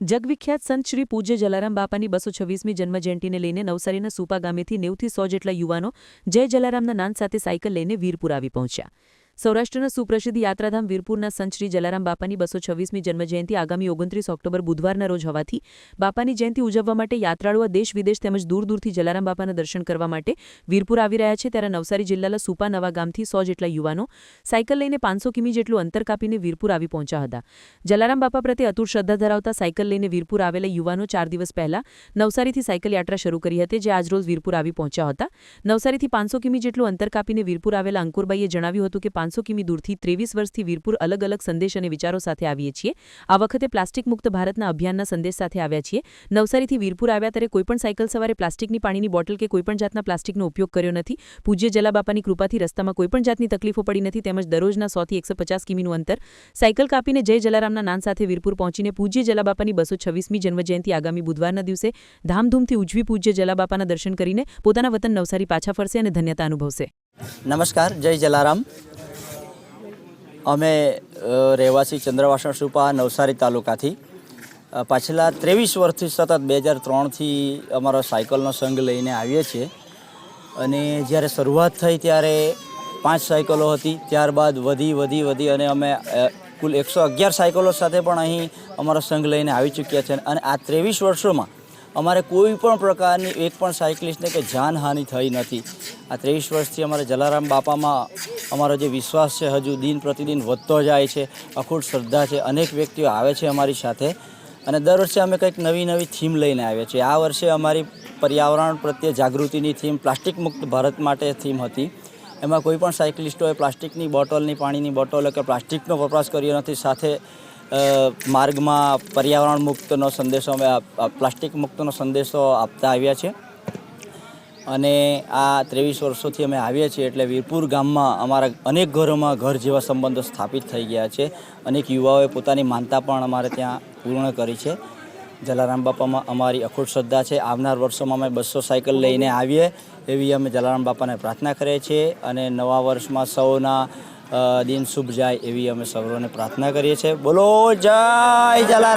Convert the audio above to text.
જગવિખ્યાત સંત શ્રી પૂજ્ય જલારામ બાપાની બસો છવ્વીસમી જન્મજયંતિને લઈને નવસારીના સુપા ગામેથી નેવથી સો જેટલા યુવાનો જય જલારામના નાન સાથે સાયકલ લઈને વીરપુર આવી પહોંચ્યા. સૌરાષ્ટ્રના સુપ્રસિદ્ધ યાત્રાધામ વીરપુરના સંત શ્રી જલારામ બાપાની બસો છવ્વીસમી જન્મજયંતિ આગામી ઓગણત્રીસ ઓક્ટોબર બુધવારના રોજ હોવાથી બાપાની જયંતિ ઉજવવા માટે યાત્રાળુઓ દેશ વિદેશ તેમજ દૂર દૂરથી જલારામ બાપાના દર્શન કરવા માટે વીરપુર આવી રહ્યા છે. ત્યારે નવસારી જિલ્લાના સુપા નવા ગામથી સો જેટલા યુવાનો સાયકલ લઈને પાંચસો કિમી જેટલું અંતર કાપીને વીરપુર આવી પહોંચ્યા હતા. જલારામ બાપા પ્રત્યે અતુર શ્રદ્ધા ધરાવતા સાયકલ લઈને વીરપુર આવેલા યુવાનો ચાર દિવસ પહેલા નવસારીથી સાયકલ યાત્રા શરૂ કરી હતી. જે આજરોજ વીરપુર આવી પહોંચ્યા હતા. નવસારીથી પાંચસો કિમી જેટલું અંતર કાપીને વીરપુર આવેલા અંકુરબાઈએ જણાવ્યું હતું કે પાંચસો કિમી દૂરથી ત્રેવીસ વર્ષથી વીરપુર અલગ અલગ સંદેશ અને વિચારો સાથે આવીએ છીએ. આ વખતે પ્લાસ્ટિક મુક્ત ભારતના અભિયાનના સંદેશ સાથે આવ્યા છીએ. નવસારીથી વીરપુર આવ્યા ત્યારે કોઈપણ સાયકલ સવારે પ્લાસ્ટિકની પાણીની બોટલ કે કોઈપણ જાતના પ્લાસ્ટિકનો ઉપયોગ કર્યો નથી. પૂજ્ય જલાબાપાની કૃપાથી રસ્તામાં કોઈપણ જાતની તકલીફો પડી નથી તેમજ દરરોજના સોથી એકસો પચાસ કિમીનું અંતર. સાયકલ કાપીને જય જલારામના નામ સાથે વીરપુર પહોંચીને પૂજ્ય જલાબાપાની બસો છવ્વીસમી જન્મજયંતિ આગામી બુધવારના દિવસે ધામધૂમથી ઉજવી પૂજ્ય જલાબાપાના દર્શન કરીને પોતાના વતન નવસારી પાછા ફરશે અને ધન્યતા અનુભવશે. નમસ્કાર, જય જલારામ. અમે રહેવાસી ચંદ્રવાસણ સુપા નવસારી તાલુકાથી. પાછલા ત્રેવીસ વર્ષથી સતત બે હજાર ત્રણથી અમારો સાયકલનો સંઘ લઈને આવીએ છીએ. અને જ્યારે શરૂઆત થઈ ત્યારે પાંચ સાયકલો હતી, ત્યારબાદ વધી વધી વધી અને અમે કુલ એકસો અગિયાર સાયકલો સાથે પણ અહીં અમારો સંઘ લઈને આવી ચૂક્યા છે. અને આ ત્રેવીસ વર્ષોમાં અમારે કોઈ પણ પ્રકારની એક પણ સાયકલિસ્ટને કે જાનહાનિ થઈ નથી. આ ત્રેવીસ વર્ષથી અમારે જલારામ બાપામાં અમારો જે વિશ્વાસ છે, હજુ દિન પ્રતિદિન વધતો જાય છે, અખૂટ શ્રદ્ધા છે, અનેક વ્યક્તિઓ આવે છે અમારી સાથે. અને દર વર્ષે અમે કંઈક નવી નવી થીમ લઈને આવ્યા છીએ. આ વર્ષે અમારી પર્યાવરણ પ્રત્યે જાગૃતિની થીમ પ્લાસ્ટિક મુક્ત ભારત માટે થીમ હતી. એમાં કોઈ પણ સાયકલિસ્ટોએ પ્લાસ્ટિકની બોટલની, પાણીની બોટલો કે પ્લાસ્ટિકનો વપરાશ કર્યો નથી. સાથે માર્ગમાં પર્યાવરણ મુક્તનો સંદેશો અમે પ્લાસ્ટિક મુક્તનો સંદેશો આપતા આવ્યા છે અને આ ત્રેવીસ વર્ષોથી અમે આવીએ છીએ એટલે વીરપુર ગામમાં અમારા અનેક ઘરોમાં ઘર જેવા સંબંધો સ્થાપિત થઈ ગયા છે. અનેક યુવાઓએ પોતાની માનતા પણ અમારે ત્યાં પૂર્ણ કરી છે. જલારામ બાપામાં અમારી અખૂટ શ્રદ્ધા છે. આવનાર વર્ષોમાં અમે બસો સાયકલ લઈને આવીએ એવી અમે જલારામ બાપાને પ્રાર્થના કરીએ છીએ અને નવા વર્ષમાં સૌના દિન શુભ જાય એવી અમે સૌને પ્રાર્થના કરીએ છીએ. બોલો, જય જલારામ!